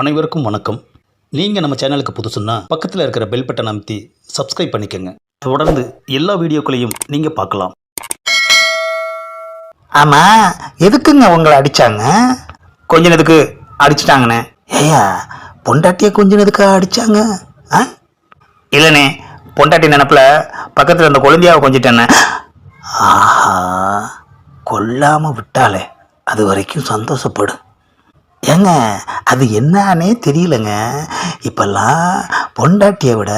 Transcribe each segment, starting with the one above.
அனைவருக்கும் வணக்கம். நீங்கள் நம்ம சேனலுக்கு புதுசுன்னா பக்கத்தில் இருக்கிற பெல் பட்டன் அமைத்தி சப்ஸ்கிரைப் பண்ணிக்கோங்க. தொடர்ந்து எல்லா வீடியோக்களையும் நீங்கள் பார்க்கலாம். ஆமாம் எதுக்குங்க உங்களை அடித்தாங்க கொஞ்சினதுக்கு அடிச்சிட்டாங்கண்ணே. ஏய்யா பொண்டாட்டியை கொஞ்சினதுக்கு அடித்தாங்க ஆ? இல்லைண்ணே பொண்டாட்டி நினப்பில் பக்கத்தில் அந்த குழந்தையாவை கொஞ்சிட்டேண்ணே. ஆஹா கொல்லாமல் விட்டாலே அது வரைக்கும் சந்தோஷப்படும் ஏங்க அது என்னன்னே தெரியலங்க. இப்பெல்லாம் பொண்டாட்டியை விட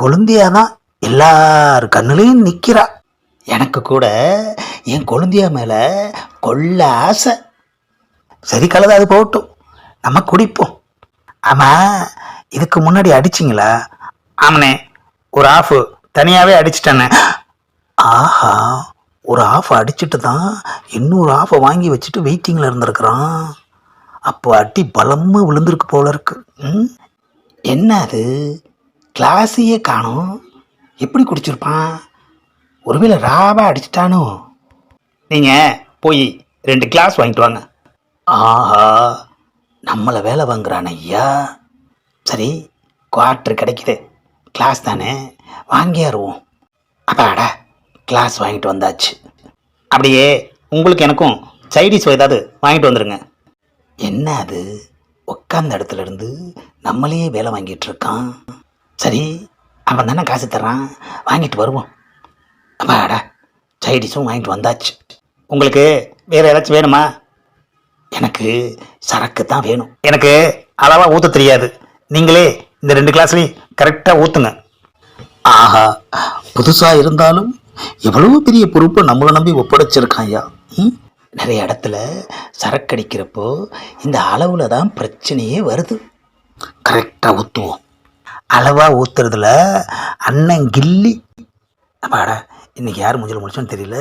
கொழுந்தியா தான் எல்லார் கண்ணுலேயும் நிற்கிறா எனக்கு கூட என் கொழுந்தியா மேலே கொள்ள ஆசை. சரி கலது அது போகட்டும். நம்ம குடிப்போம். ஆமாம் இதுக்கு முன்னாடி அடிச்சிங்களா? ஆமனே ஒரு ஆஃப் தனியாகவே அடிச்சிட்டேண்ணே. ஆஹா ஒரு ஆஃப் அடிச்சிட்டு தான் இன்னொரு ஆஃபை வாங்கி வச்சுட்டு வெயிட்டிங்கில் இருந்திருக்கிறான். அப்போ அடி பலமாக விழுந்திருக்கு போல இருக்கு. ம்? என்ன அது? கிளாஸையே காணும். எப்படி குடிச்சிருப்பான்? ஒருவேளை ராவா அடிச்சிட்டானோ? நீங்கள் போய் ரெண்டு கிளாஸ் வாங்கிட்டு வாங்க. ஆஹா நம்மளை வேலை வாங்குறான் ஐயா. சரி குவார்ட்ரு கிடைக்குது. கிளாஸ் தானே? வாங்கியாருவோம். அப்பாடா கிளாஸ் வாங்கிட்டு வந்தாச்சு. அப்படியே உங்களுக்கு எனக்கும் சைடிஸ் ஏதாவது வாங்கிட்டு வந்துடுங்க என்ன அது? உட்காந்த இடத்துல இருந்து நம்மளே வேலை வாங்கிட்டு இருக்கான் சரி அவன் தானே காசு தர்றான். வாங்கிட்டு வருவோம். அப்பாடா சைடிஸும் வாங்கிட்டு வந்தாச்சு. உங்களுக்கு வேறு ஏதாச்சும் வேணுமா? எனக்கு சரக்கு தான் வேணும். எனக்கு அளவாக ஊற்ற தெரியாது. நீங்களே இந்த ரெண்டு கிளாஸ்லேயும் கரெக்டாக ஊற்றுங்க ஆஹா புதுசாக இருந்தாலும் எவ்வளோ பெரிய பொறுப்பை நம்மளை நம்பி ஒப்படைச்சிருக்கான் ஐயா ம்? நிறைய இடத்துல சரக்கு அடிக்கிறப்போ இந்த அளவில் தான் பிரச்சனையே வருது. கரெக்டாக ஊற்றுவோம் அளவாக ஊற்றுறதுல அண்ணன் கில்லி அப்பாடா இன்னைக்கு யார் முஞ்சில் முடிச்சோன்னு தெரியல.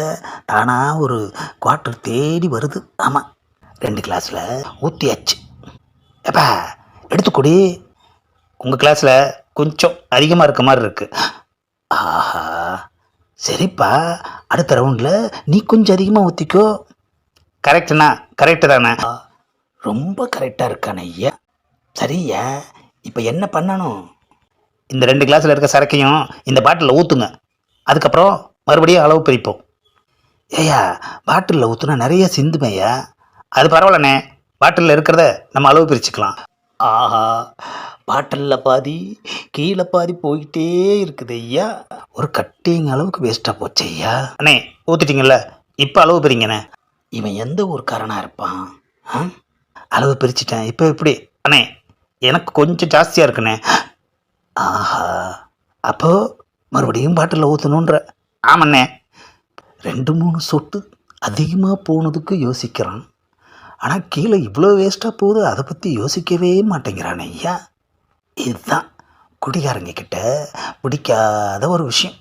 தானாக ஒரு குவார்ட்டர் தேடி வருது. ஆமாம் ரெண்டு கிளாஸில் ஊற்றியாச்சு எப்பா எடுத்துக்கொடி. உங்கள் கிளாஸில் கொஞ்சம் அதிகமாக இருக்க மாதிரி இருக்குது ஆஹா சரிப்பா. அடுத்த ரவுண்டில் நீ கொஞ்சம் அதிகமாக ஊற்றிக்கோ கரெக்டுண்ணா கரெக்டு தானே? ரொம்ப கரெக்டாக இருக்கானே ஐயா. சரியா இப்போ என்ன பண்ணணும்? இந்த ரெண்டு கிளாஸில் இருக்க சரக்கையும் இந்த பாட்டிலில் ஊற்றுங்க அதுக்கப்புறம் மறுபடியும் அளவு பிரிப்போம். ஏய்யா பாட்டிலில் ஊற்றுனா நிறைய சிந்துமையா அது பரவாயில்லண்ணே. பாட்டிலில் இருக்கிறத நம்ம அளவு பிரிச்சுக்கலாம். ஆஹா பாட்டிலில் பாதி கீழே பாதி போய்கிட்டே இருக்குது ஐயா. ஒரு கட்டிங் அளவுக்கு வேஸ்ட்டாக போச்சு ஐயா. அண்ணே ஊற்றிட்டீங்கல்ல இப்போ அளவு பிரிங்கண்ணே. இவன் எந்த ஊருக்காரனாக இருப்பான்? ஆ? அளவு பிரிச்சிட்டேன். இப்போ எப்படி? அண்ணே எனக்கு கொஞ்சம் ஜாஸ்தியாக இருக்குண்ணே. ஆஹா. அப்போ மறுபடியும் பாட்டிலில் ஊற்றணுன்ற ஆமாண்ணே. ரெண்டு மூணு சொட்டு அதிகமாக போனதுக்கு யோசிக்கிறான். ஆனால் கீழே இவ்வளோ வேஸ்ட்டாக போகுது அதை பற்றி யோசிக்கவே மாட்டேங்கிறான் ஐயா. இதுதான் குடிகாரங்க கிட்ட பிடிக்காத ஒரு விஷயம்.